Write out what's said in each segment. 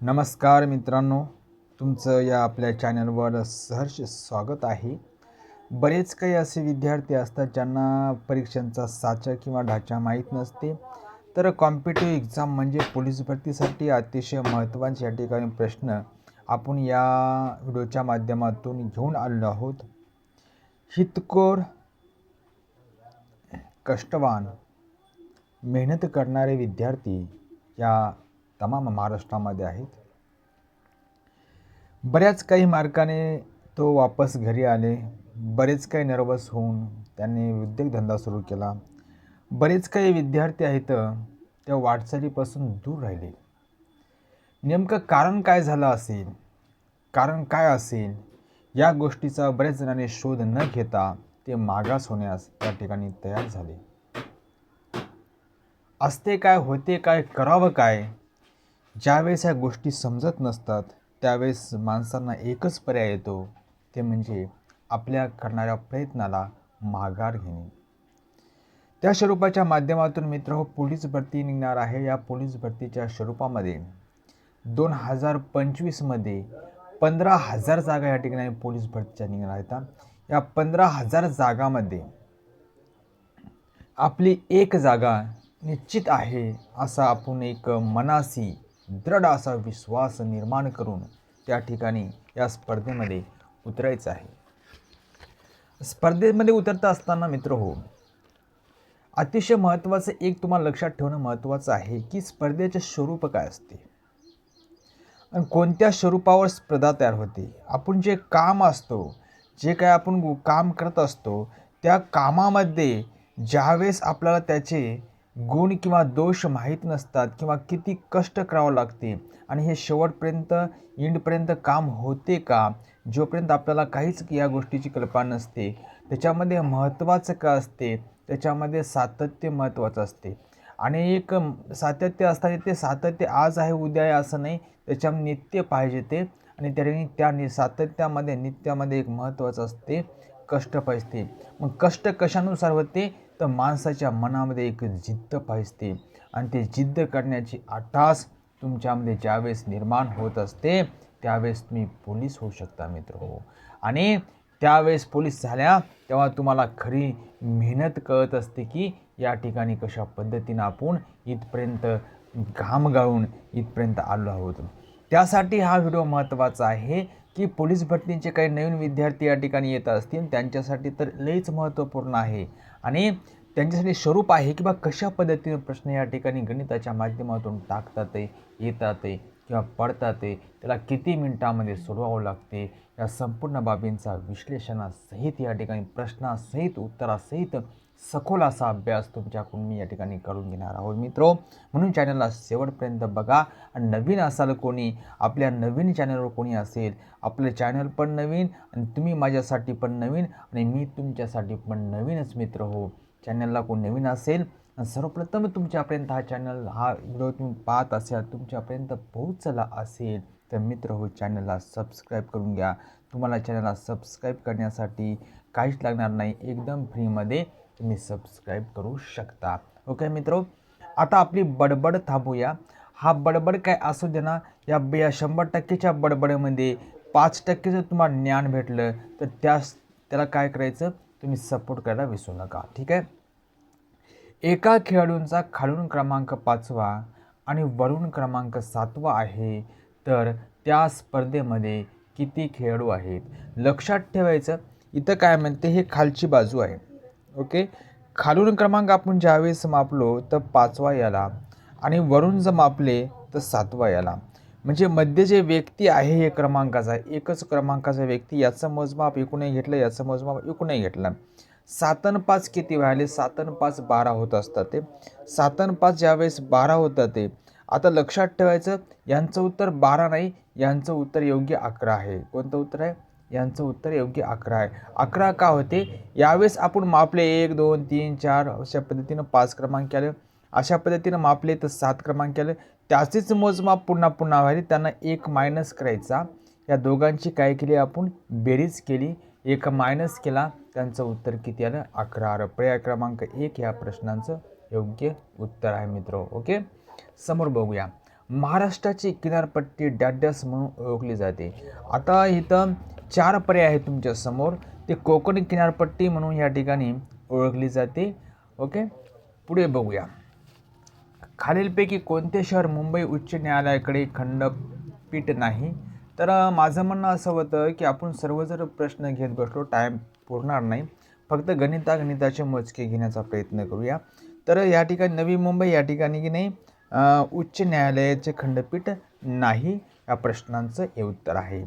नमस्कार मित्रांनो तुमचं या आपल्या चॅनलवर सहर्ष स्वागत आहे. बरेच काही असे विद्यार्थी असतात ज्यांना परीक्षांचा साचा किंवा ढाचा माहीत नसते. तर कॉम्पिटिव्ह एक्झाम म्हणजे पोलीस भरतीसाठी अतिशय महत्त्वाचे या ठिकाणी प्रश्न आपण या व्हिडिओच्या माध्यमातून घेऊन आलेलो आहोत. हितकोर कष्टवान मेहनत करणारे विद्यार्थी या तमाम महाराष्ट्रामध्ये आहेत. बऱ्याच काही मार्काने तो वापस घरी आले. बरेच काही नर्वस होऊन त्यांनी उद्योगधंदा सुरू केला. बरेच काही विद्यार्थी आहेत त्या वाटचालीपासून दूर राहिले. नेमकं कारण काय झालं असेल? कारण काय असेल? या गोष्टीचा बऱ्याच जणांनी शोध न घेता ते मागास होण्यास त्या ठिकाणी तयार झाले. असते काय होते काय करावं काय? ज्यावेळेस ह्या गोष्टी समजत नसतात त्यावेळेस माणसांना एकच पर्याय येतो ते म्हणजे आपल्या करणाऱ्या प्रयत्नाला माघार घेणे. त्या स्वरूपाच्या माध्यमातून मित्र हो पोलीस भरती निघणार आहे. या पोलीस भरतीच्या स्वरूपामध्ये दोन हजार पंचवीसमध्ये पंधरा हजार जागा या ठिकाणी पोलीस भरतीच्या निघणार आहेत. या पंधरा हजार जागामध्ये आपली एक जागा निश्चित आहे असा आपण एक मनासी दृढ असा विश्वास निर्माण करून त्या ठिकाणी या स्पर्धेमध्ये उतरायचं आहे. स्पर्धेमध्ये उतरता असताना मित्र हो अतिशय महत्त्वाचं एक तुम्हाला लक्षात ठेवणं महत्त्वाचं आहे की स्पर्धेचे स्वरूप काय असते? आणि कोणत्या स्वरूपावर स्पर्धा तयार होते? आपण जे काम असतो जे काय आपण काम करत असतो त्या कामामध्ये ज्यावेळेस आपल्याला त्याचे गुण किंवा दोष माहीत नसतात किंवा किती कष्ट करावं लागते. आणि हे शेवटपर्यंत इंडपर्यंत काम होते का? जोपर्यंत आपल्याला काहीच या गोष्टीची कल्पना नसते. त्याच्यामध्ये महत्त्वाचं का असते? त्याच्यामध्ये सातत्य महत्त्वाचं असते. आणि एक सातत्य असताना ते सातत्य आज आहे उद्या आहे असं नाही. त्याच्या नित्य पाहिजे ते. आणि त्याने त्या नि सातत्यामध्ये नित्यामध्ये एक महत्त्वाचं असते कष्ट पाहिजे मग कष्ट कशानुसार होते? तर माणसाच्या मनामध्ये एक जिद्द पाहिजते आणि ते जिद्द करण्याची आठास तुमच्यामध्ये ज्यावेळेस निर्माण होत असते त्यावेळेस तुम्ही पोलीस होऊ शकता मित्र. हो आणि त्यावेळेस पोलीस झाल्या तेव्हा तुम्हाला खरी मेहनत कळत असते की या ठिकाणी कशा पद्धतीनं आपण इथपर्यंत घाम गाळून इथपर्यंत आलो आहोत. त्यासाठी हा व्हिडिओ महत्त्वाचा आहे. की पोलीस भरतीचे काही नवीन विद्यार्थी या ठिकाणी येत असतील त्यांच्यासाठी तर लईच महत्त्वपूर्ण आहे. आणि त्यांच्यासाठी स्वरूप आहे की बा कशा पद्धतीने प्रश्न या ठिकाणी गणिताच्या माध्यमातून टाकतात येतात किंवा पडतात त्याला किती मिनिटामध्ये सोडवावं लागते या संपूर्ण बाबींचा विश्लेषणासहित या ठिकाणी प्रश्नासहित उत्तरासहित सखोल असा अभ्यास तुमच्याकडून मी या ठिकाणी करून घेणार आहोत मित्रो. म्हणून चॅनलला शेवटपर्यंत बघा. आणि नवीन असाल कोणी आपल्या नवीन चॅनलवर कोणी असेल आपलं चॅनल पण नवीन आणि तुम्ही माझ्यासाठी पण नवीन आणि मी तुमच्यासाठी पण नवीनच मित्र हो. चॅनलला कोण नवीन असेल सर्वप्रथम तुमच्यापर्यंत हा चॅनल हा व्हिडिओ तुम्ही पाहत असाल तुमच्यापर्यंत पोहोचला असेल तर मित्र हो चॅनलला सबस्क्राईब करून घ्या. तुम्हाला चॅनलला सबस्क्राईब करण्यासाठी काहीच लागणार नाही. एकदम फ्रीमध्ये तुम्ही सबस्क्राईब करू शकता. ओके मित्रो आता आपली बडबड थांबूया. हा बडबड काय असू दे ना या या शंभर टक्केच्या बडबडमध्ये पाच टक्के जर तुम्हाला ज्ञान भेटलं तर त्यास त्याला काय करायचं? तुम्ही सपोर्ट करायला विसरू नका. ठीक आहे? एका खेळाडूंचा खालून क्रमांक पाचवा आणि वरून क्रमांक सातवा आहे तर त्या स्पर्धेमध्ये किती खेळाडू आहेत? लक्षात ठेवायचं इथं काय म्हणते हे खालची बाजू आहे. ओके? खालून क्रमांक आपण ज्यावेळेस मापलो तर पाचवा याला. आणि वरून जर मापले तर सातवा याला. म्हणजे मध्ये जे व्यक्ती आहे हे क्रमांकाचा एकच क्रमांकाचा व्यक्ती याचं मोजमाप एकूणही घेतलं याचं मोजमाप एकूणही घेतलं. सातन पाच किती व्हायले सातन पाच बारा होत असतात ते. सातन पाच ज्यावेळेस बारा होतं ते. आता लक्षात ठेवायचं यांचं उत्तर बारा नाही यांचं उत्तर योग्य अकरा आहे. कोणतं उत्तर आहे? यांचं उत्तर योग्य अकरा आहे. अकरा का होते? यावेळेस आपण मापले. एक दोन तीन चार अशा पद्धतीनं पाच क्रमांक आले. अशा पद्धतीनं मापले तर सात क्रमांक आले. त्याचेच मोजमाप पुन्हा पुन्हा व्हायले. त्यांना एक मायनस करायचा. या दोघांची काय केली आपण? बेरीज केली. एक मायनस केला. त्यांचं उत्तर किती आलं? अकरा पर्याय क्रमांक एक या प्रश्नांचं योग्य उत्तर आहे मित्र. ओके? समोर बघूया. महाराष्ट्राची किनारपट्टी डॅड्यास म्हणून ओळखली जाते. आता इथं चार पर्याय आहेत तुमच्यासमोर ते कोकण किनारपट्टी म्हणून या ठिकाणी ओळखली जाते. ओके? पुढे बघूया. खालीलपैकी कोणते शहर मुंबई उच्च न्यायालयाकडे खंडपीठ नाही? तर माझं म्हणणं असं होतं की आपण सर्व जर प्रश्न घेत बसलो टाईम पुरणार नाही. फक्त गणिता गणिताचे मोजके घेण्याचा प्रयत्न करूया. तर या ठिकाणी नवी मुंबई या ठिकाणी की नाही? उच्च न्यायालयाचे खंडपीठ नाही. या प्रश्नांचं हे उत्तर आहे.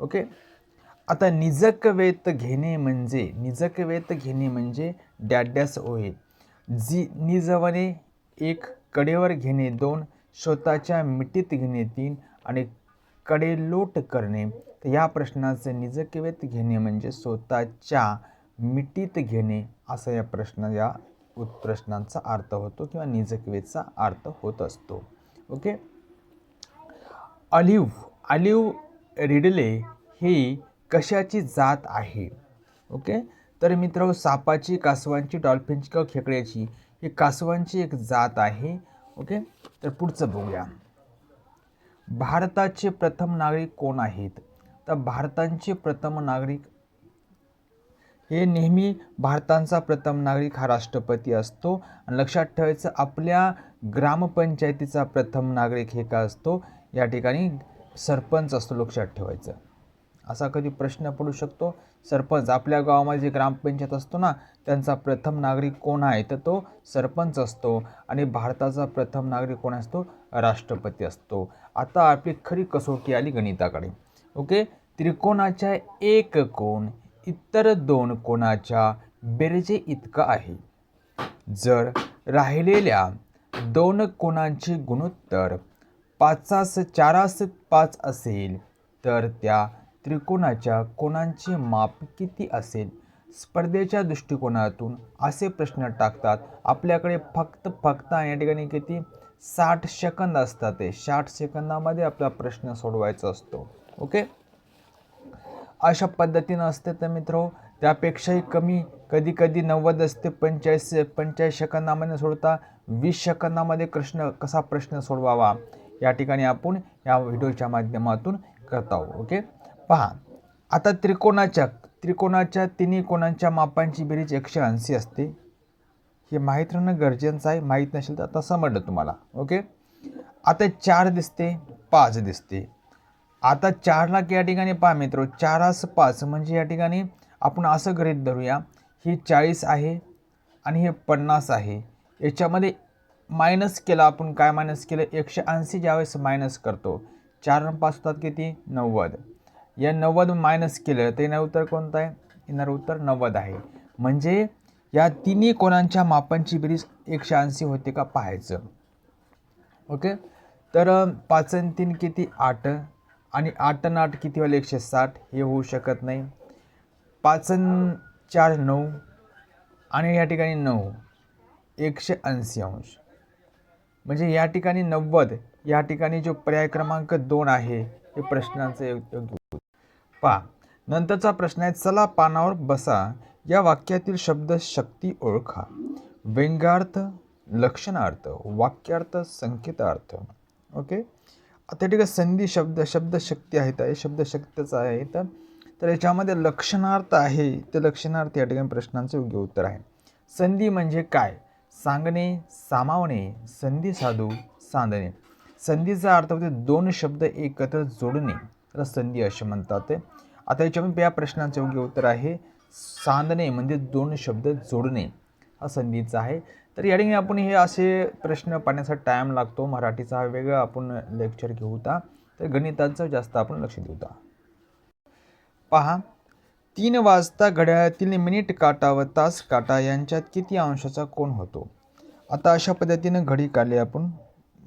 ओके? आता निजक वेत घेणे म्हणजे निजक वेत घेणे म्हणजे डॅड्यास होय जी निजवणे एक कडेवर घेणे दोन स्वतःच्या मिठीत घेणे तीन आणि कडेलोट करणे तर या प्रश्नाचे निजकवेत घेणे म्हणजे स्वतःच्या मिठीत घेणे असा या प्रश्न या प्रश्नांचा अर्थ होतो किंवा निजकवेचा अर्थ होत असतो. ओके? ऑलिव्ह ऑलिव्ह रिडले ही कशाची जात आहे? ओके? तर मित्र सापाची कासवांची डॉल्फिनची किंवा खेकड्याची ही कासवांची एक जात आहे. ओके? तर पुढचं बघूया. भारताचे प्रथम नागरिक कोण आहेत? तर भारतांचे प्रथम नागरिक हे नेहमी भारतांचा प्रथम नागरिक हा राष्ट्रपती असतो. आणि लक्षात ठेवायचं आपल्या ग्रामपंचायतीचा प्रथम नागरिक हे का असतो? या ठिकाणी सरपंच असतो लक्षात ठेवायचं. असा कधी प्रश्न पडू शकतो. सरपंच आपल्या गावामध्ये जे ग्रामपंचायत असतो ना त्यांचा प्रथम नागरिक कोण आहे? तर तो सरपंच असतो. आणि भारताचा प्रथम नागरिक कोण असतो? राष्ट्रपती असतो. आता आपली खरी कसोटी आली गणिताकडे. ओके? त्रिकोणाच्या एक कोण इतर दोन कोणाच्या बेरजे इतका आहे. जर राहिलेल्या दोन कोणांचे गुणोत्तर पाचास चारास पाच असेल तर त्या त्रिकोणाच्या कोणांचे माप किती असेल? स्पर्धेच्या दृष्टिकोनातून असे प्रश्न टाकतात. आपल्याकडे फक्त फक्त या ठिकाणी किती? साठ सेकंद असतात ते. साठ सेकंदामध्ये आपला प्रश्न सोडवायचा असतो. ओके? अशा पद्धतीनं असते तर मित्र त्यापेक्षाही कमी. कधी कधी नव्वद असते पंचाळीस पंचाळीस सेकंदामध्ये सोडता वीस सेकंदामध्ये प्रश्न कसा प्रश्न सोडवावा? या ठिकाणी आपण या व्हिडिओच्या माध्यमातून करत आहोत. ओके? पहा आता त्रिकोणाच्या त्रिकोणाच्या तिन्ही कोणांच्या मापांची बेरीज एकशे ऐंशी असते. हे माहीत राहणं गरजेचं आहे माहीत नसेल तर आता समजलं तुम्हाला ओके? आता चार दिसते पाच दिसते. आता चारला या ठिकाणी पहा मित्र चारास पाच म्हणजे या ठिकाणी आपण असं गृहीत धरूया ही चाळीस आहे आणि हे पन्नास आहे. याच्यामध्ये मायनस केलं आपण काय मायनस केलं? एकशे ऐंशी ज्यावेळेस मायनस करतो. चार आणि पाच होतात किती? नव्वद. या नव्वद मायनस केलं तर येणार उत्तर कोणतं आहे? येणार उत्तर नव्वद आहे. म्हणजे या तिन्ही कोणांच्या मापांची बेरीज एकशे ऐंशी होते का पाहायचं. ओके? तर पाच आणि तीन किती? आठ. आणि आठ आणि आठ किती वाले एकशे साठ? हे होऊ शकत नाही. पाच चार नऊ. आणि या ठिकाणी नऊ. एकशे ऐंशी अंश. म्हणजे या ठिकाणी नव्वद या ठिकाणी जो पर्याय क्रमांक दोन आहे हे प्रश्नांचं योग्य पा. पहा नंतरचा प्रश्न आहे चला पानावर बसा. या वाक्यातील शब्द शक्ती ओळखा. व्यंगार्थ लक्षणार्थ वाक्यार्थ संकेतार्थ. ओके? आता ठिकाणी संधी शब्द शब्दशक्ती आहेत आहे शब्दशक्तीचा आहे तर तर याच्यामध्ये लक्षणार्थ आहे ते लक्षणार्थ या ठिकाणी प्रश्नांचं योग्य उत्तर आहे. संधी म्हणजे काय? सांगणे सामावणे संधी साधू सांधणे. संधीचा अर्थ होते दोन शब्द एकत्र जोडणे. तर संधी असे म्हणतात आता याच्यामध्ये या प्रश्नांचं योग्य उत्तर आहे. सांधणे म्हणजे दोन शब्द जोडणे हा संधीचा आहे. तर या ठिकाणी आपण हे असे प्रश्न पाहण्याचा टाईम लागतो. मराठीचा हा वेगळा आपण लेक्चर घेऊ होता तर गणिताचं जास्त आपण लक्ष देऊ होता पहा तीन वाजता घड्याळातील मिनिट काटा व तास काटा. यांच्यात किती अंशाचा कोण होतो? आता अशा पद्धतीनं घडी काढली आपण.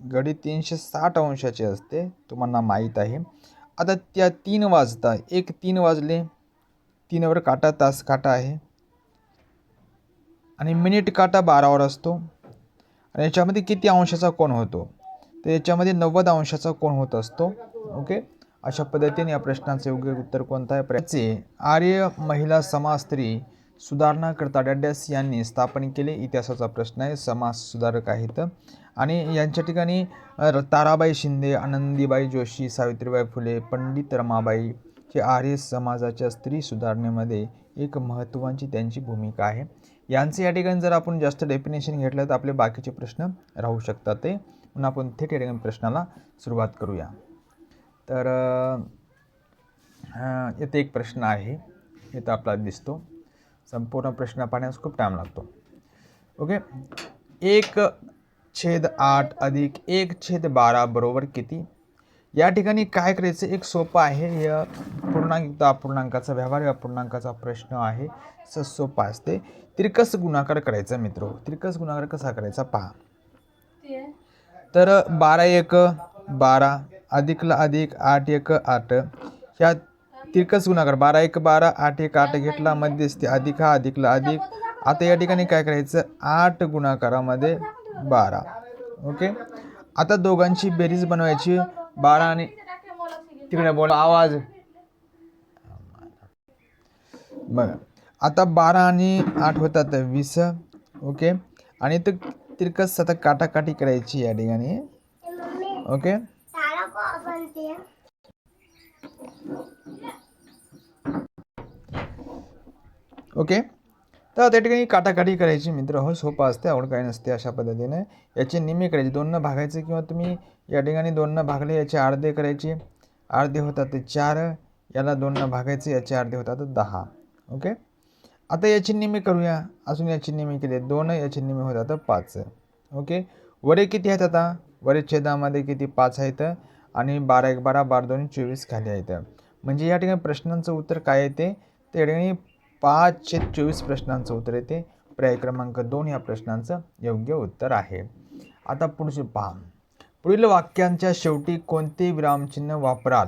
घडी तीनशे साठ अंशाची असते तुम्हाला माहीत आहे. आता त्या तीन वाजता एक तीन वाजले तीनवर काटा तास काटा आहे. आणि मिनिट काटा बारावर असतो. आणि याच्यामध्ये किती अंशाचा कोण होतो? तर याच्यामध्ये नव्वद अंशाचा कोण होत असतो. ओके? अशा पद्धतीने या प्रश्नाचं योग्य उत्तर कोणतं आहे? प्रचे आर्य महिला समाज स्त्री सुधारणा करता यांनी स्थापन केले. इतिहासाचा प्रश्न आहे समाज सुधारक आहेत. आणि यांच्या ठिकाणी ताराबाई शिंदे आनंदीबाई जोशी सावित्रीबाई फुले पंडित रमाबाई हे आर्य समाजाच्या स्त्री सुधारणेमध्ये एक महत्त्वाची त्यांची भूमिका आहे. यांचं या ठिकाणी जर आपण जास्त डेफिनेशन घेतलं तर आपले बाकीचे प्रश्न राहू शकतात ते. म्हणून आपण थेट या ठिकाणी प्रश्नाला सुरुवात करूया. तर येथे एक प्रश्न आहे. येथे आपल्याला दिसतो. संपूर्ण प्रश्न पाहण्यास खूप टाईम लागतो. ओके? एक छेद आठ अधिक एक छेद बारा बरोबर किती? या ठिकाणी काय करायचं? एक सोपं आहे. या पूर्णांक अपूर्णांकाचा व्यवहार या अपूर्णांकाचा प्रश्न आहे. स सोपा असते. तिरकस गुणाकार करायचा मित्र. तिरकस गुणाकार कसा करायचा? पहा. तर बारा एक बारा अधिकला अधिक आठ एक आठ. ह्या तिरकस गुणाकार बारा एक बारा आठ एक आठ घेतला मध्यस्थी अधिक हा अधिकला अधिक. आता या ठिकाणी काय करायचं? आठ गुणाकारामध्ये बारा. ओके आता दोघांची बेरीज बनवायची. बारा आणि तिकडे बोला. आवाज. बघा. आता बारा आणि आठ होतात वीस. ओके आणि तर तिरकस आता काटाकाटी करायची या ठिकाणी. ओके ओके तर त्या ठिकाणी काटाकाटी करायची मित्र हो सोपं असते आवड काही नसते अशा पद्धतीने. याचे निम्मे करायचे दोननं भागायचे किंवा तुम्ही या ठिकाणी दोननं भागले याचे अर्धे करायचे. अर्धे होतात ते चार याला दोननं भागायचे याचे अर्धे होतात दहा. ओके? आता याची निम्मे करूया. अजून याची निम्मे केले दोन याची निम्मे होतात पाच. ओके? वडे किती आहेत आता? वडे छेदामध्ये किती पाच आहेत? आणि बारा एक बारा बारा दोन चोवीस खाली आहेत. म्हणजे या ठिकाणी प्रश्नांचं उत्तर काय येते त्या ठिकाणी पाचशे चोवीस प्रश्नांचं उत्तर येते. पर्याय क्रमांक दोन या प्रश्नांचं योग्य उत्तर आहे. आता पुढचे पहा. पुढील वाक्यांच्या शेवटी कोणते विरामचिन्ह वापराल?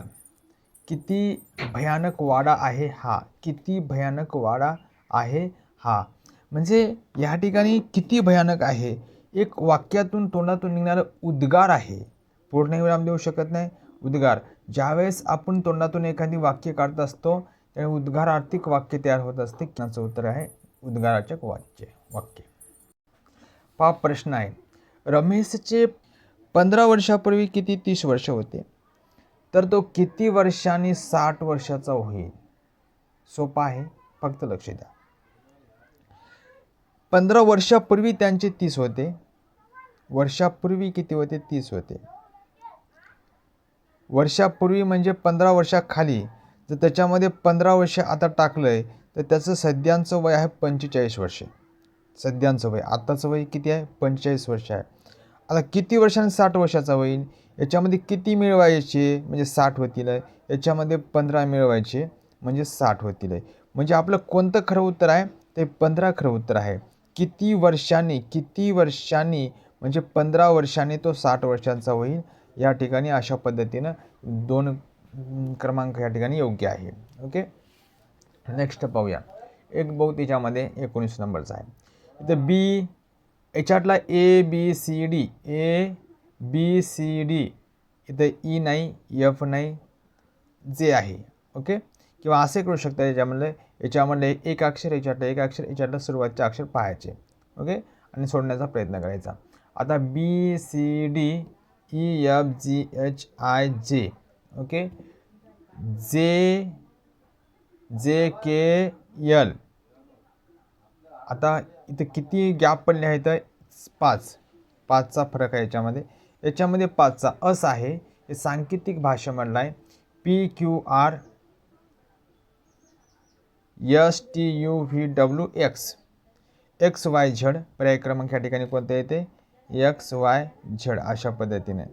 किती भयानक वाडा आहे हा. किती भयानक वाडा आहे हा. म्हणजे या ठिकाणी किती भयानक आहे? एक वाक्यातून तोंडातून निघणारं उद्गार आहे. पूर्ण विराम देऊ शकत नाही. उद्गार. ज्यावेळेस आपण तोंडातून एखादी वाक्य काढत असतो त्यावेळी उद्गारार्थिक वाक्य तयार होत असते. त्याचं उत्तर आहे उद्गाराचक वाक्य वाक्य. पहा प्रश्न आहे रमेशचे पंधरा वर्षापूर्वी किती तीस वर्ष होते? तर तो किती वर्षांनी साठ वर्षाचा होईल? सोपा आहे फक्त लक्ष द्या. पंधरा वर्षापूर्वी त्यांचे तीस होते. वर्षापूर्वी किती होते? तीस होते. वर्षापूर्वी म्हणजे पंधरा वर्षाखाली जर त्याच्यामध्ये पंधरा वर्ष आता टाकलं आहे तर त्याचं सध्यांचं वय आहे पंचेचाळीस वर्ष. सध्यांचं वय आत्ताचं वय किती आहे? पंचेचाळीस वर्ष आहे. आता किती वर्षांनी साठ वर्षाचा होईल? याच्यामध्ये किती मिळवायचे? म्हणजे साठ होतील. याच्यामध्ये पंधरा मिळवायचे म्हणजे साठ होतील. म्हणजे आपलं कोणतं खरं उत्तर आहे? ते पंधरा खरं उत्तर आहे. किती वर्षांनी किती वर्षांनी म्हणजे पंधरा वर्षांनी तो साठ वर्षांचा होईल? या ठिकाणी अशा पद्धतीनं दोन क्रमांक या ठिकाणी योग्य आहे. ओके नेक्स्ट पाहूया. एक बहु याच्यामध्ये एकोणीस नंबरचा आहे. इथं बी याच्यातला A B C D A B C D इथं ई नाही एफ नाही जे आहे. ओके किंवा असे करू शकता याच्यामधले याच्यामधले एक अक्षर याच्यातलं एक अक्षर याच्यातलं सुरुवातचे अक्षर पाहायचे. ओके आणि सोडण्याचा प्रयत्न करायचा. आता B C D E F G H I J okay? J J K L आता इथं किती गॅप पडले आहेत? पाच. पाचचा फरक आहे याच्यामध्ये. याच्यामध्ये पाचचा अस आहे. हे सांकेतिक भाषेमधला आहे. P Q R S T U V W X X Y Z पर्याय क्रमांक या ठिकाणी कोणते येते? एक्स वाय झड अशा पद्धतीने.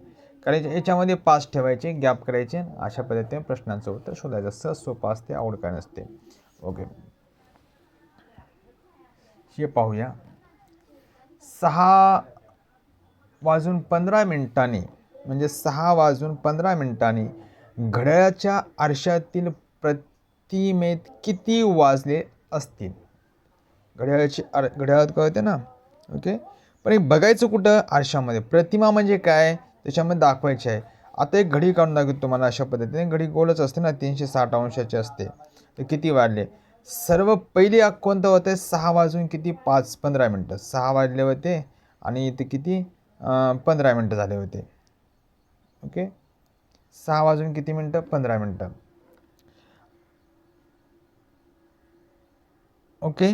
करायचे याच्यामध्ये पास ठेवायचे गॅप करायचे अशा पद्धतीने प्रश्नांचं उत्तर शोधायचं. सहज सोपं असते आवड काय नसते ओके हे पाहूया. सहा वाजून पंधरा मिनिटांनी म्हणजे सहा वाजून पंधरा मिनिटांनी घड्याळाच्या आरशातील प्रतिमेत किती वाजले असतील? घड्याळाची आर घड्याळात कळते ना? ओके पण हे बघायचं कुठं? आरशामध्ये. प्रतिमा म्हणजे काय? त्याच्यामध्ये दाखवायची आहे. आता एक घडी काढून दाखवतो तुम्हाला अशा पद्धतीने. घडी गोलच असते ना तीनशे साठ अंशाची असते. तर किती वाढले? सर्व पहिली आग कोणतं होतं? सहा वाजून किती? पाच पंधरा मिनटं. सहा वाजले होते आणि इथे किती? पंधरा मिनटं झाले होते. ओके? सहा वाजून किती मिनटं? पंधरा मिनटं. ओके?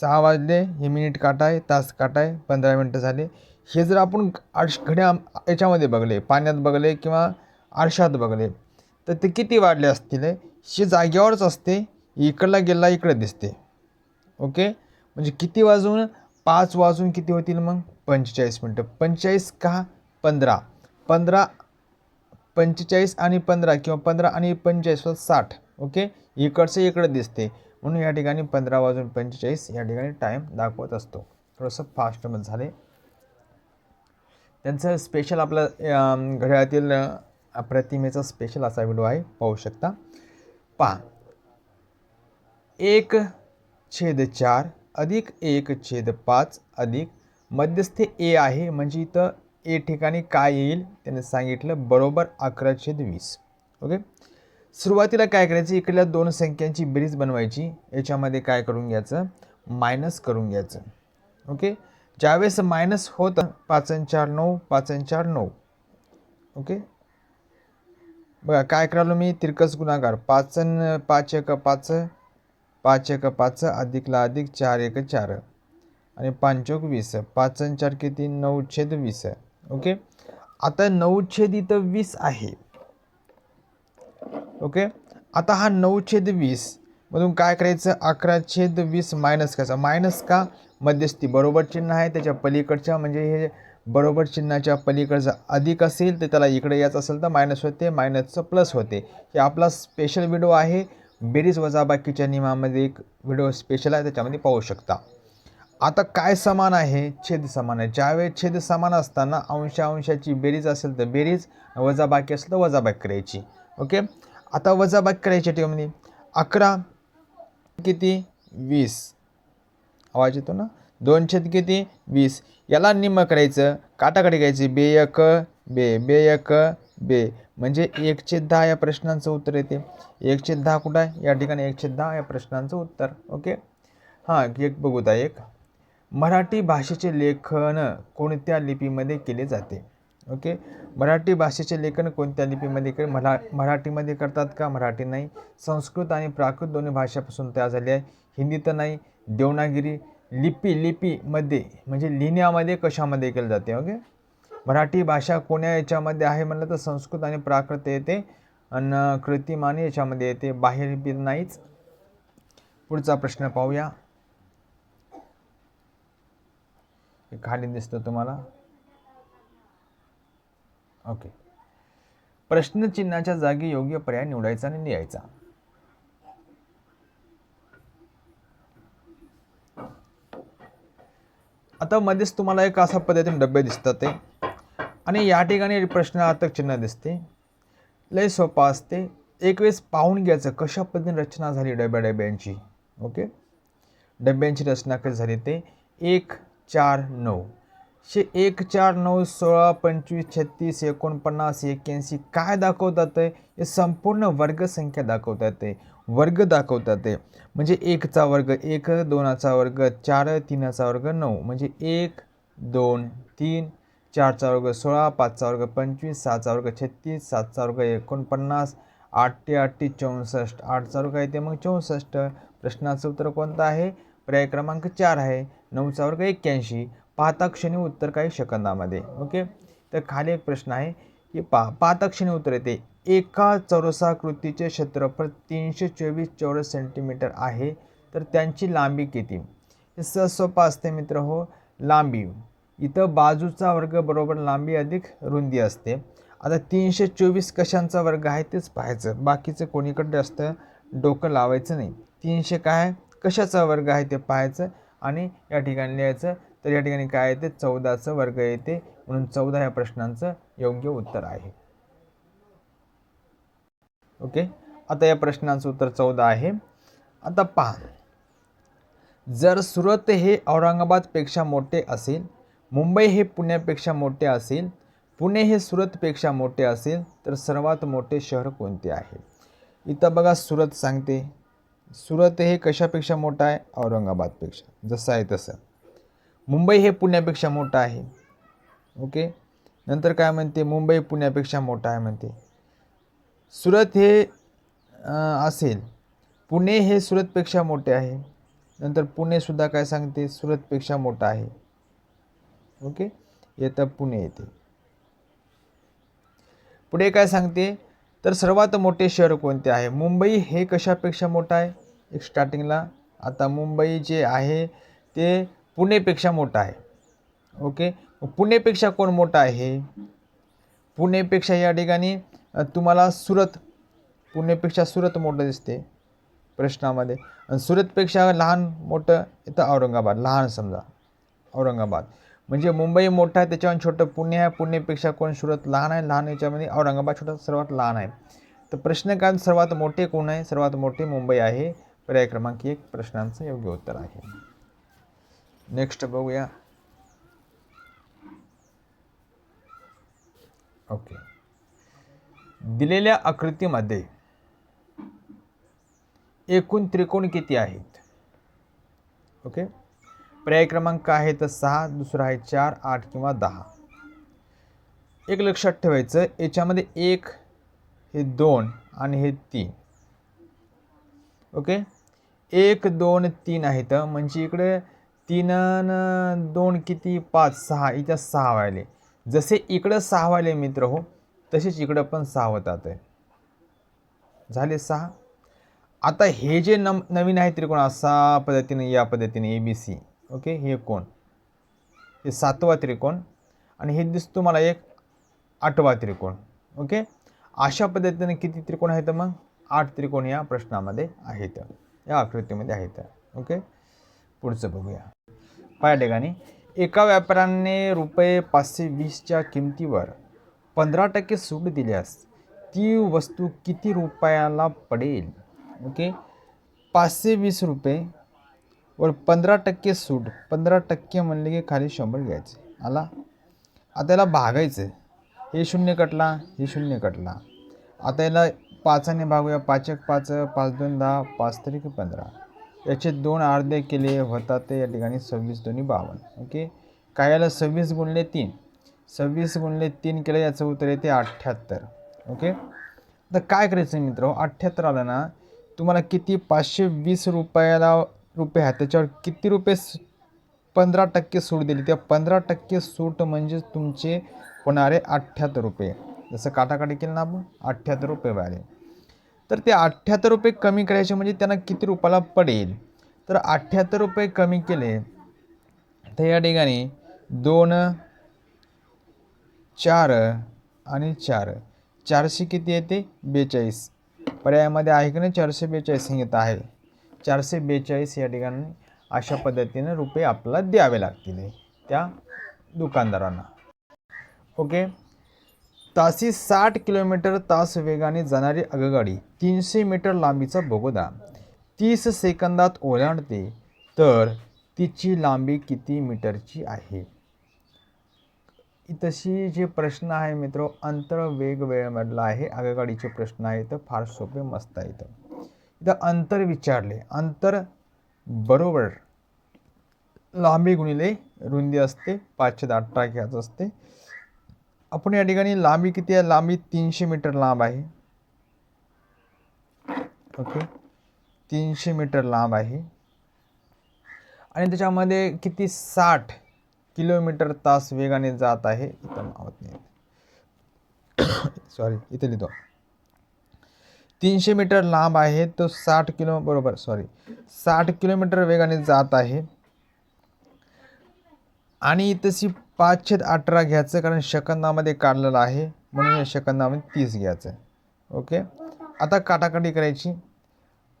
सहा वाजले हे मिनिट काटाय तास काटाय पंधरा मिनटं झाले. हे जर आपण आरश घड्या याच्यामध्ये बघले पाण्यात बघले किंवा आरशात बघले तर ते किती वाढले असतील? हे जागेवरच असते इकडला गेला इकडे दिसते. ओके? म्हणजे किती वाजून पाच वाजून किती होतील मग? पंचेचाळीस मिनटं. पंचेचाळीस का पंधरा? पंधरा पंचेचाळीस आणि पंधरा किंवा पंधरा आणि पंचेचाळीस साठ. ओके? इकडचं इकडं दिसते. म्हणून या ठिकाणी पंधरा वाजून पंचेचाळीस या ठिकाणी टाईम दाखवत असतो. थोडंसं फास्टमध्ये झाले. त्यांचं स्पेशल आपलं घड्याळातील प्रतिमेचा स्पेशल असा व्हिडिओ आहे. पाहू शकता. पहा. एक छेद चार अधिक एक छेद पाच अधिक मध्यस्थी ए आहे. म्हणजे इथं ए ठिकाणी काय येईल? त्याने सांगितलं बरोबर अकरा छेद वीस. ओके सुरुवातीला काय करायचं? इकडल्या दोन संख्यांची बेरीज बनवायची. याच्यामध्ये काय करून घ्यायचं? मायनस करून घ्यायचं. ओके ज्यावेळेस मायनस होतं पाचन चार नऊ पाचन चार नऊ. ओके बघा काय करालो मी? तिरकस गुणाकार. पाचन पाच एक पाच पाच एक पाच अधिकला अधिक चार एक चार. आणि पाचोक वीस पाच चार किती? नऊ छेद वीस. ओके आता नऊ छेद इथं वीस आहे. ओके आता हा नऊ छेद वीस मधून काय करायचं? अकरा छेद वीस मायनस करायचा मायनस का? मध्यस्थी बरोबर चिन्ह आहे त्याच्या पलीकडच्या म्हणजे हे बरोबर चिन्हाच्या पलीकडचं अधिक असेल तर त्याला इकडे यायचं असेल तर मायनस होते मायनसचं प्लस होते. हे आपला स्पेशल व्हिडिओ आहे. बेरीज वजाबाकीच्या नियमामध्ये एक व्हिडिओ स्पेशल आहे त्याच्यामध्ये पाहू शकता. आता काय समान आहे? छेद समान आहे. ज्यावेळेस छेद समान असताना अंशा अंशाची बेरीज असेल तर बेरीज वजाबाकी असेल तर वजाबाकी करायची. ओके आता वजाबाकी करायची ठेवमध्ये अकरा किती? वीस. आवाज येतो ना? दोन छेद किती? वीस. याला निम्म करायचं. काटाकडे घ्यायची. बे एक बे. बे एक बे. म्हणजे एक छेद दहा या प्रश्नांचं उत्तर येते. एक छेद दहा कुठं आहे? या ठिकाणी एक छेद दहा या प्रश्नांचं उत्तर. ओके? हां एक बघू एक. मराठी भाषेचे लेखन कोणत्या लिपीमध्ये केले जाते? ओके? मराठी भाषेचे लेखन कोणत्या लिपीमध्ये के मरा मराठीमध्ये करतात का? मराठी नाही. संस्कृत आणि प्राकृत दोन्ही भाषापासून तयार झाले आहे. हिंदी तर नाही. देवनागिरी लिपी लिपीमध्ये म्हणजे लिहिण्यामध्ये कशामध्ये केलं जाते ओके? मराठी भाषा कोण्या याच्यामध्ये आहे म्हणलं तर संस्कृत आणि प्राकृत येते आणि कृतिमाने याच्यामध्ये येते बाहेर लिपीत नाहीच. पुढचा प्रश्न पाहूया. खाली दिसतं तुम्हाला? ओके. प्रश्नचिन्हाच्या जागी योग्य पर्याय निवडायचा आणि लिहायचा. आता मध्येच तुम्हाला एक असा पद्धतीने डबे दिसतात ते. आणि या ठिकाणी प्रश्नार्थक चिन्ह दिसते. लय सोपा असते. एक वेळेस पाहून घ्यायचं कशा पद्धतीने रचना झाली डब्या डब्यांची. ओके? डब्यांची रचना कशी झाली ते? एक चार नऊ. शे एक चार नऊ सोळा पंचवीस छत्तीस एकोणपन्नास एक्क्याऐंशी काय दाखवतात आहे? हे संपूर्ण वर्गसंख्या दाखवतात ते. वर्ग दाखवतात ते. म्हणजे एकचा वर्ग एक दोनाचा वर्ग चार तीनाचा वर्ग नऊ. म्हणजे एक दोन तीन चारचा वर्ग सोळा पाचचा वर्ग पंचवीस सहाचा वर्ग छत्तीस सातचा वर्ग एकोणपन्नास आठ ते आठटी चौसष्ट. आठचा वर्ग आहे ते मग चौसष्ट. प्रश्नाचं उत्तर कोणतं आहे? पर्याय क्रमांक चार आहे. नऊचा वर्ग एक्क्याऐंशी. पाहता क्षणी उत्तर काही सेकंदामध्ये ओके? तर खाली एक प्रश्न आहे. की पा पाहता क्षणी उत्तर येते. एका चौरसाकृतीचे क्षेत्रफळ तीनशे चोवीस चौरस सेंटीमीटर आहे तर त्यांची लांबी किती? हे सहसोपा असते मित्र हो. लांबी. इथं बाजूचा वर्ग बरोबर लांबी अधिक रुंदी असते. आता तीनशे चोवीस कशांचा वर्ग आहे तेच पाहायचं. बाकीचं कोणीकडे जास्त डोकं लावायचं नाही. तीनशे काय? कशाचा वर्ग आहे ते पाहायचं आणि या ठिकाणी लिहायचं. तर या ठिकाणी काय येते? चौदाचं वर्ग येते. म्हणून चौदा या प्रश्नांचं योग्य उत्तर आहे. ओके? आता या प्रश्नांचं उत्तर चौदा आहे. आता पहा. जर सुरत हे औरंगाबादपेक्षा मोठे असेल मुंबई हे पुण्यापेक्षा मोठे असेल पुणे हे सुरतपेक्षा मोठे असेल तर सर्वात मोठे शहर कोणते आहे? इथं बघा सुरत सांगते. सुरत हे कशापेक्षा मोठं आहे? औरंगाबादपेक्षा. जसं आहे तसं. मुंबई हे पुण्यापेक्षा मोठं आहे. ओके? नंतर काय म्हणते मुंबई पुण्यापेक्षा मोठा आहे म्हणते. सुरत हे असेल. पुणे हे सुरतपेक्षा मोठे आहे. नंतर पुणेसुद्धा काय सांगते सुरतपेक्षा मोठा आहे. ओके? येतं पुणे येते. पुढे काय सांगते तर सर्वात मोठे शहर कोणते आहे? मुंबई हे कशापेक्षा मोठं आहे? एक स्टार्टिंगला आता मुंबई जे आहे ते पुणेपेक्षा मोठं आहे. ओके? पुणेपेक्षा कोण मोठं आहे? पुणेपेक्षा या ठिकाणी तुम्हाला सुरत पुणेपेक्षा सुरत मोठं दिसते प्रश्नामध्ये. आणि सुरतपेक्षा लहान मोठं इथं औरंगाबाद लहान समजा औरंगाबाद. म्हणजे मुंबई मोठं आहे त्याच्यावर छोटं पुणे आहे पुणेपेक्षा कोण सुरत लहान आहे लहान याच्यामध्ये औरंगाबाद छोटा सर्वात लहान आहे. तर प्रश्न काय सर्वात मोठे कोण आहे? सर्वात मोठे मुंबई आहे. पर्याय क्रमांक एक प्रश्नांचं योग्य उत्तर आहे. नेक्स्ट बघूया. ओके. दिलेल्या आकृतीमध्ये एकूण त्रिकोण किती आहेत? ओके. पर्याय क्रमांक आहे तर सहा दुसरा आहे चार आठ किंवा दहा. एक लक्षात ठेवायचं याच्यामध्ये एक हे दोन आणि हे तीन. ओके. एक दोन तीन आहेत. म्हणजे इकडे तीन न दोन किती? पाच सहा इथं सहा व्हायले. जसे इकडं सहावाले मित्र हो तसेच इकडं पण सहावतात आहे. झाले सहा. आता हे जे नम नवीन आहे त्रिकोण असा पद्धतीने या पद्धतीने ए बी सी ओके हे कोण? हे सातवा त्रिकोण आणि हे दिसतो मला एक आठवा त्रिकोण ओके? अशा पद्धतीने किती त्रिकोण आहेत मग? आठ त्रिकोण या प्रश्नामध्ये आहेत. या आकृतीमध्ये आहेत ओके? पुढचं बघूया. पाया ठिकाणी. एका व्यापाऱ्याने रुपये पाचशे वीसच्या किमतीवर पंधरा टक्के सूट दिल्यास ती वस्तू किती रुपयाला पडेल? ओके? पाचशे वीस रुपये वर पंधरा टक्के सूट पंधरा टक्के म्हणले की खाली शंभर घ्यायचे. आला? आता याला भागायचं हे शून्य कटला हे शून्य कटला. आता याला पाचाने भागूया. पाच एक पाच पाच दोन दहा पाच तरी पंधरा. याचे दोन अर्धे केले होतात ते या ठिकाणी सव्वीस दोन्ही बावन्न. ओके? काय याला सव्वीस गुणले तीन. सव्वीस गुणले तीन केलं याचं उत्तर येते अठ्ठ्याहत्तर. ओके? तर काय करायचं मित्र? अठ्ठ्याहत्तर आलं ना तुम्हाला किती? पाचशे वीस रुपयाला रुपये आहेत. त्याच्यावर किती रुपये पंधरा टक्के सूट दिली? त्या पंधरा टक्के सूट म्हणजे तुमचे होणारे अठ्ठ्याहत्तर रुपये. जसं काटाकाटी केलं ना आपण अठ्ठ्याहत्तर रुपये वाढले तर ते अठ्ठ्याहत्तर रुपये कमी करायचे म्हणजे त्यांना किती रुपयाला पडेल? तर अठ्ठ्याहत्तर रुपये कमी केले. तर या ठिकाणी दोन चार आणि चार. चारशे किती येते बेचाळीस. पर्यायामध्ये आहे की नाही? चारशे बेचाळीस येत आहे. चारशे बेचाळीस या ठिकाणी अशा पद्धतीने रुपये आपल्याला द्यावे लागतील त्या दुकानदारांना. ओके? तासी साठ किलोमीटर तास वेगाने जाणारी आगगाडी तीनशे मीटर लांबीचा बोगदा तीस सेकंदात ओलांडते तर तिची लांबी किती मीटरची आहे? तशी जे प्रश्न आहे मित्र अंतर वेग वेळमधला आहे आगगाडीचे प्रश्न आहेत फार सोपे मस्त आहेत. इथं अंतर विचारले अंतर बरोबर लांबी गुणिले रुंदी असते पाचशे अठरा घ्यायचं असते. आपण या ठिकाणी लांबी किती आहे? लांबी तीनशे मीटर लांब आहे. ओके. तीनशे मीटर लांब आहे. आणि त्याच्यामध्ये किती? साठ किलोमीटर तास वेगाने जात आहे. इथं मावत नाही. सॉरी इथे लिहितो. तीनशे मीटर लांब आहे. तो साठ किलो बरोबर सॉरी साठ किलोमीटर वेगाने जात आहे. आणि तशी पाचशे अठरा घ्यायचं कारण शकंदामध्ये काढलेलं आहे. म्हणून या शकंदामध्ये तीस घ्यायचं ओके? आता काटाकाटी करायची.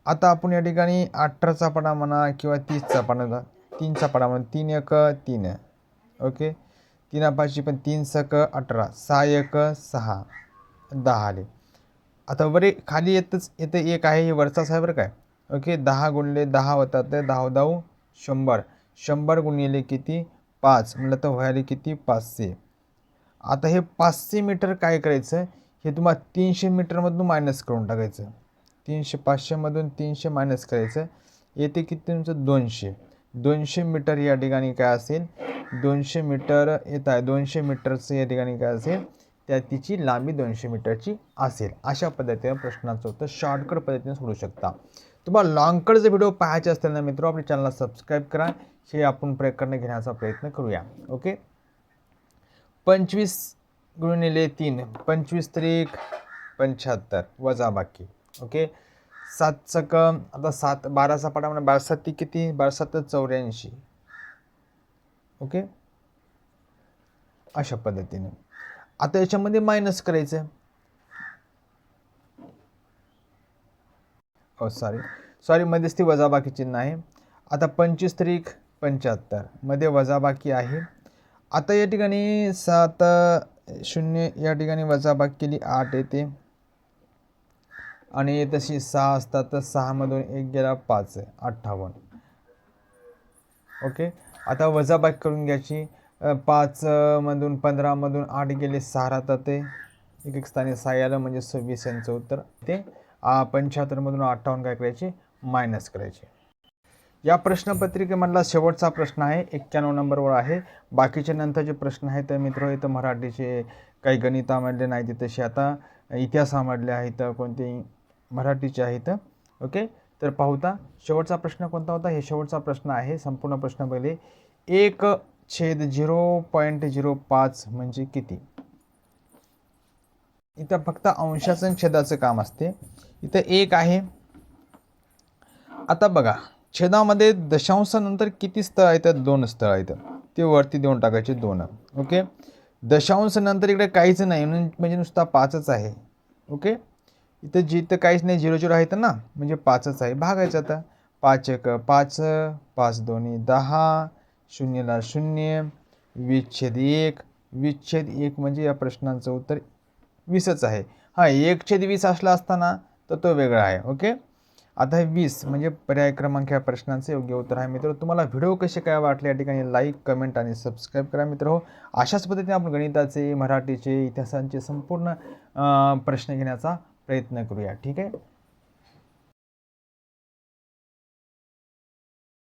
आता आपण या ठिकाणी अठराचा पडा म्हणा किंवा तीसचा पडा तीनचा पडा म्हणा तीन एक तीन. ओके? तीन पाचशे पण तीन सक अठरा सहा एक सहा दहा आले. आता वरे खाली येतच येतं एक आहे हे वरचा साहेब बरं काय? ओके? दहा गुणले दहा होतात ते दहा शंभर. शंभर गुणिले किती? पाच म्हटलं तर व्हायला किती? पाचशे. आता हे पाचशे मीटर काय करायचं? हे तुम्हाला तीनशे मीटरमधून मायनस करून टाकायचं. तीनशे पाचशेमधून तीनशे मायनस करायचं. येते किती तुमचं? दोनशे. दोनशे मीटर या ठिकाणी काय असेल? दोनशे मीटर येत आहे. दोनशे मीटरचं या ठिकाणी काय असेल? त्या तिची लांबी दोनशे मीटरची असेल. अशा पद्धतीने प्रश्नाचं उत्तर शॉर्टकट पद्धतीने सोडू शकता. तुम्हाला लॉंगकडचे व्हिडिओ पाहायचे असतील ना मित्र आपल्या चॅनलला सबस्क्राईब करा. हे आपण प्रकरण घेण्याचा प्रयत्न करूया. ओके पंचवीस गुणिले तीन पंचवीस तारीख पंच्याहत्तर. वजा बाकी. ओके सात सकम आता सात बारा सपाटा म्हणा बारा सात ती किती? बारा सात चौऱ्याऐंशी. ओके अशा पद्धतीने. आता याच्यामध्ये मायनस करायचं. सॉरी सॉरी मध्येच ती वजाबाकी चिन्ह आहे. आता पंचवीस तारीख पंच्याहत्तर. मध्ये वजाबाकी आहे. आता या ठिकाणी सात शून्य या ठिकाणी वजाबाकी केली आठ येते. आणि तशी सहा असतात तर सहामधून एक गेला पाच आहे अठ्ठावन्न. ओके आता वजाबाकी करून घ्यायची. पाचमधून पाच मधून पंधरामधून आठ गेले सहा राहतात ते. एक एक स्थानी सहा आलं म्हणजे सव्वीस यांचं उत्तर. ते पंच्याहत्तरमधून अठ्ठावन्न काय करायचे? मायनस करायचे. या प्रश्नपत्रिकेमधला शेवटचा प्रश्न आहे एक्क्याण्णव नंबरवर आहे. बाकीचे नंतरचे प्रश्न आहेत तर मित्र इथं मराठीचे काही गणितामधले नाही ते तसे आता इतिहासामधले आहेत कोणते मराठीचे आहेत. ओके? तर पाहूता शेवटचा प्रश्न कोणता होता? हे शेवटचा प्रश्न आहे संपूर्ण प्रश्न पहिले एक छेद झिरो पॉईंट झिरो पाच म्हणजे किती? इथं फक्त अंशासन छेदाचं काम असते. इथं एक आहे. आता बघा छेदामध्ये दशांशानंतर किती स्थळ आहेत? दोन स्थळ आहेत. ते वरती देऊन टाकायचे दोन. ओके? दशांशानंतर इकडे काहीच नाही. म्हणून म्हणजे नुसता पाचच आहे. ओके? इथं जिथं काहीच नाही झिरो झिरो आहेत ना? म्हणजे पाचच आहे. भागायचं आता. पाच एक पाच पाच दोन्ही दहा शून्यला शून्य वीस छेद एक. वीस छेद एक म्हणजे या प्रश्नांचं उत्तर वीसच आहे. हां एक छेद वीस असला असताना तर तो वेगळा आहे ओके? आता हे वीस म्हणजे पर्याय क्रमांक या प्रश्नांचे योग्य उत्तर आहे मित्र. तुम्हाला व्हिडिओ कसे काय वाटले या ठिकाणी लाईक कमेंट आणि सबस्क्राईब करा मित्र. हो अशाच पद्धतीने आपण गणिताचे मराठीचे इतिहासांचे संपूर्ण प्रश्न घेण्याचा प्रयत्न करूया ठीक आहे?